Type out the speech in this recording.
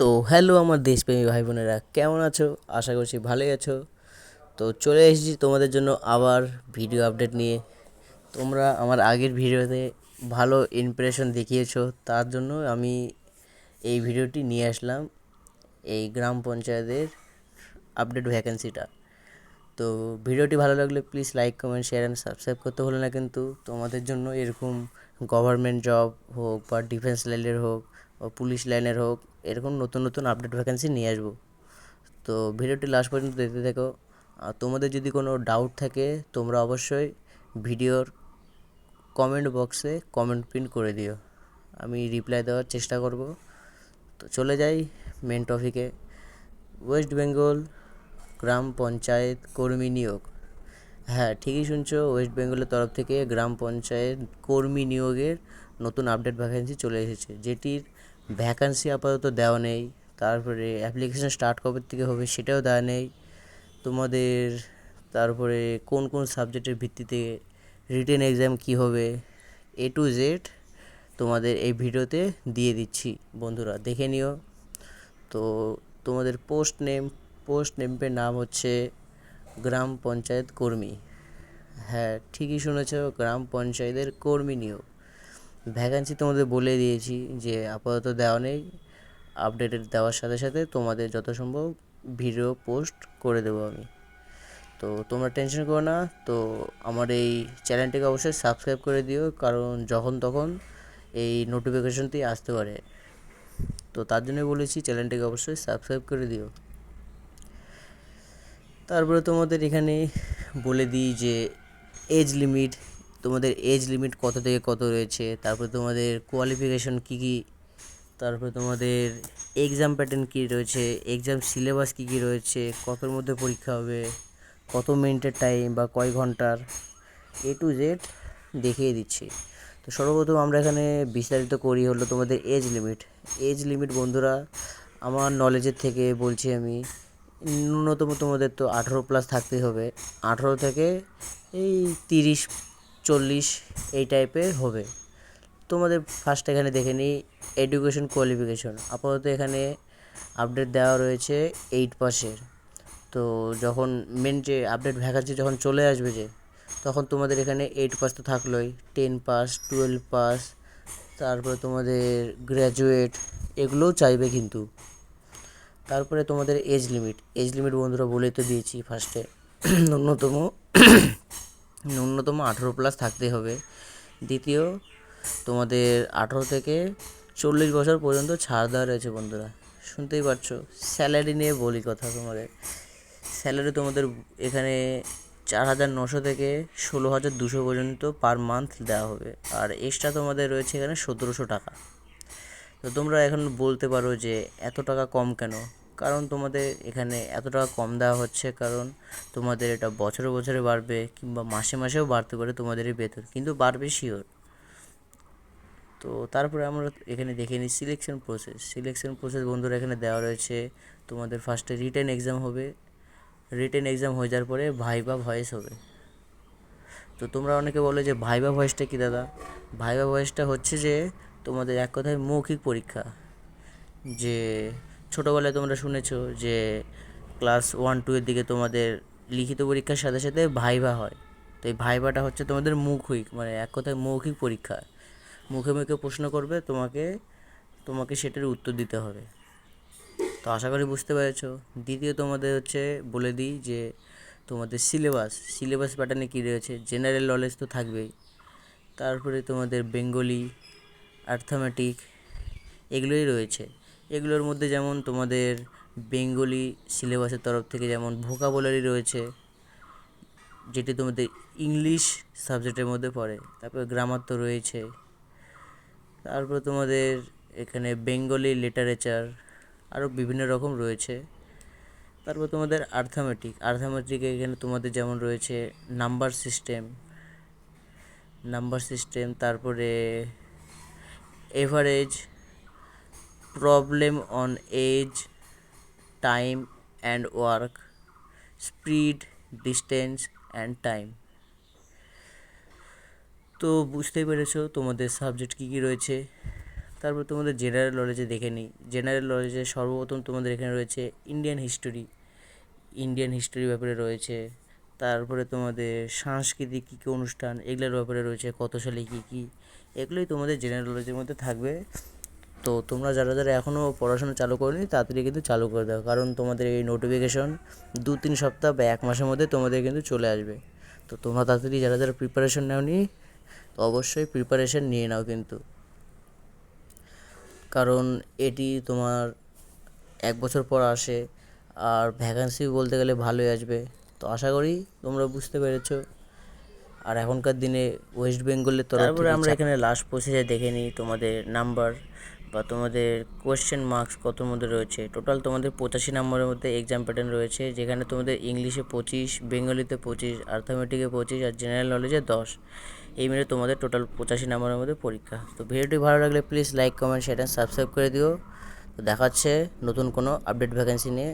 তো হ্যালো আমার দেশপ্রেমী ভাই বোনেরা, কেমন আছো? আশা করছি ভালোই আছো। তো চলে এসেছি তোমাদের জন্য আবার ভিডিও আপডেট নিয়ে। তোমরা আমার আগের ভিডিওতে ভালো ইমপ্রেশন দেখিয়েছো, তার জন্য আমি এই ভিডিওটি নিয়ে আসলাম এই গ্রাম পঞ্চায়েতের আপডেট ভ্যাকেন্সিটা তো ভিডিওটি ভালো লাগলে please like comment share and subscribe করতে হলো না কিন্তু তোমাদের জন্য এরকম গভর্নমেন্ট জব হোক বা ডিফেন্স লাইনের হোক বা পুলিশ লাইনের হোক এরকম নতুন নতুন আপডেট ভ্যাকেন্সি নিয়ে আসব। তো ভিডিওটি লাস্ট পর্যন্ত দেখতে থাকো। আর তোমাদের যদি কোনো ডাউট থাকে, তোমরা অবশ্যই ভিডিওর কমেন্ট বক্সে কমেন্ট পিন করে দিও। আমি রিপ্লাই দেওয়ার চেষ্টা করব। তো চলে যাই মেন টপিকে ওয়েস্ট বেঙ্গল গ্রাম পঞ্চায়েত কর্মী নিয়োগ। হ্যাঁ ঠিকই শুনছো ওয়েস্ট বেঙ্গলের তরফ থেকে গ্রাম পঞ্চায়েত কর্মী নিয়োগের নতুন আপডেট ভ্যাকেন্সি চলে এসেছে, যেটির ভ্যাকান্সি আপাতত দেওয়া নেই। তারপরে অ্যাপ্লিকেশন স্টার্ট কবে থেকে হবে সেটাও দেওয়া নেই। তোমাদের তারপরে কোন কোন সাবজেক্টের ভিত্তিতে রিটেন এক্সাম কী হবে এ টু জেড তোমাদের এই ভিডিওতে দিয়ে দিচ্ছি বন্ধুরা, দেখে নিও। তো তোমাদের পোস্ট নেম পোস্ট নেমের নাম হচ্ছে গ্রাম পঞ্চায়েত কর্মী। হ্যাঁ ঠিকই শুনেছ, গ্রাম পঞ্চায়েতের কর্মী নিয়োগ। ভ্যাকান্সি তোমাদের বলে দিয়েছি যে আপাতত দেওয়া নেই আপডেটেড দেওয়ার সাথে সাথে তোমাদের যত সম্ভব ভিডিও পোস্ট করে দেবো আমি। তো তোমরা টেনশন করো না, তো আমার এই চ্যানেলটিকে অবশ্যই সাবস্ক্রাইব করে দিও, কারণ যখন তখন এই নোটিফিকেশনটি আসতে পারে। তো তার জন্যই বলেছি চ্যানেলটিকে অবশ্যই সাবস্ক্রাইব করে দিও। তারপরে তোমাদের এখানে বলে দিই যে এজ লিমিট তোমাদের এজ লিমিট কত থেকে কত রয়েছে? তারপরে তোমাদের কোয়ালিফিকেশন কী কী? তারপরে তোমাদের এক্সাম প্যাটার্ন কী রয়েছে? এক্সাম সিলেবাস কী কী রয়েছে? কতর মধ্যে পরীক্ষা হবে? কত মিনিটের টাইম বা কয় ঘণ্টার? এ টু জেড দেখিয়ে দিচ্ছি। তো সর্বপ্রথম আমরা এখানে বিস্তারিত করি হলো তোমাদের এজ লিমিট এজ লিমিট বন্ধুরা, আমার নলেজের থেকে বলছি আমি, ন্যূনতম তোমাদের তো আঠেরো প্লাস থাকতেই হবে। আঠেরো থেকে এই তিরিশ চল্লিশ এই টাইপের হবে। তোমাদের ফার্স্ট এখানে দেখে নিই এডুকেশন কোয়ালিফিকেশন আপাতত এখানে আপডেট দেওয়া রয়েছে এইট পাসের তো যখন মেন যে আপডেট ভ্যাকান্সি যখন চলে আসবে যে, তখন তোমাদের এখানে এইট পাস তো থাকলোই। টেন পাস টুয়েলভ পাস তারপরে তোমাদের গ্র্যাজুয়েট এগুলোও চাইবে কিন্তু। তারপরে তোমাদের এজ লিমিট এজ লিমিট বন্ধুরা বলে তো দিয়েছি ফার্স্টে ন্যূনতম ন্যূনতম আঠেরো প্লাস থাকতে হবে। দ্বিতীয়, তোমাদের আঠেরো থেকে চল্লিশ বছর পর্যন্ত ছাড় দেওয়া রয়েছে বন্ধুরা। শুনতেই পারছ স্যালারি নিয়ে বলি কথা তোমাদের। স্যালারি তোমাদের এখানে চার হাজার নশো থেকে ষোলো হাজার দুশো পর্যন্ত পার মান্থ দেওয়া হবে। আর এক্সট্রা তোমাদের রয়েছে এখানে সতেরোশো টাকা। তো তোমরা এখন বলতে পারো যে এত টাকা কম কেন? কারণ তোমাদের এখানে এত টাকা কম দেওয়া হচ্ছে, কারণ তোমাদের এটা বছরে বছরে বাড়বে কিংবা মাসে মাসেও বাড়তে পারে তোমাদের এই বেতন, কিন্তু বাড়বে শিওর তো তারপরে আমরা এখানে দেখে নিই সিলেকশন প্রসেস সিলেকশন প্রসেস বন্ধুরা এখানে দেওয়া রয়েছে, তোমাদের ফার্স্টে রিটেন এক্সাম হবে। রিটেন এক্সাম হয়ে যাওয়ার পরে ভাইবা ভয়েস হবে। তো তোমরা অনেকে বলো যে ভাইবা ভয়েসটা কী দাদা? ভাইবা ভয়েসটা হচ্ছে যে তোমাদের এক কথায় মৌখিক পরীক্ষা, যে ছোটোবেলায় তোমরা শুনেছো যে ক্লাস ওয়ান, টু এর দিকে তোমাদের লিখিত পরীক্ষার সাথে সাথে ভাইভা হয়। তো এই ভাইভাটা হচ্ছে তোমাদের মৌখিক মানে এক কথায় মৌখিক পরীক্ষা। মুখে মুখে প্রশ্ন করবে, তোমাকে তোমাকে সেটার উত্তর দিতে হবে। তো আশা করি বুঝতে পেরেছ। দ্বিতীয় তোমাদের হচ্ছে বলে দিই যে তোমাদের সিলেবাস সিলেবাস প্যাটার্নে কী রয়েছে? জেনারেল নলেজ তো থাকবেই। তারপরে তোমাদের বেঙ্গলি অ্যাথমেটিক এগুলোই রয়েছে। এগুলোর মধ্যে যেমন তোমাদের বেঙ্গলি সিলেবাসের তরফ থেকে যেমন ভোকাবুলারি রয়েছে, যেটি তোমাদের ইংলিশ সাবজেক্টের মধ্যে পড়ে, তারপরে গ্রামার তো রয়েছে, তারপর তোমাদের এখানে বেঙ্গলি লিটারেচার আরও বিভিন্ন রকম রয়েছে, তারপর তোমাদের আর্থামেটিক আর্থামেটিক এখানে তোমাদের যেমন রয়েছে নাম্বার সিস্টেম নাম্বার সিস্টেম তারপরে average problem on age time and work speed distance and time তো বুঝতেই পেরেছ তোমাদের সাবজেক্ট কী কী রয়েছে। তারপর তোমাদের জেনারেল নলেজে দেখে নিই। জেনারেল নলেজে সর্বপ্রথম তোমাদের এখানে রয়েছে ইন্ডিয়ান হিস্টোরি ইন্ডিয়ান হিস্টোরির ব্যাপারে রয়েছে। তারপরে তোমাদের সাংস্কৃতিক কী কী অনুষ্ঠান, এগুলোর ব্যাপারে রয়েছে, কত সালে কী কী, এগুলোই তোমাদের জেনারেল নলেজের মধ্যে থাকবে। তো তোমরা যারা যারা এখনও পড়াশোনা চালু করোনি তাড়াতাড়ি কিন্তু চালু করে দাও। কারণ তোমাদের এই নোটিফিকেশন দু তিন সপ্তাহ বা এক মাসের মধ্যে তোমাদের কিন্তু চলে আসবে। তো তোমরা তাড়াতাড়ি যারা যারা প্রিপারেশন নাওনি তো অবশ্যই প্রিপারেশন নিয়ে নাও কিন্তু। কারণ এটি তোমার এক বছর পর আসে আর ভ্যাকান্সি বলতে গেলে ভালোই আসবে। তো আশা করি তোমরা বুঝতে পেরেছ। আর এখনকার দিনে ওয়েস্ট বেঙ্গলের তরফ তারপরে আমরা এখানে লাস্ট প্রসেসে দেখে নিই তোমাদের নাম্বার বা তোমাদের কোয়েশ্চেন মার্কস কতর মধ্যে রয়েছে? টোটাল তোমাদের পঁচাশি নম্বরের মধ্যে এক্সাম প্যাটার্ন রয়েছে, যেখানে তোমাদের ইংলিশে পঁচিশ বেঙ্গলিতে পঁচিশ আর্থমেটিকে পঁচিশ আর জেনারেল নলেজে দশ। এই মিলে তোমাদের টোটাল পঁচাশি নম্বরের মধ্যে পরীক্ষা। তো ভিডিওটি ভালো লাগলে please like comment share subscribe করে দিও। তো দেখাচ্ছে নতুন কোনো আপডেট ভ্যাকেন্সি নিয়ে।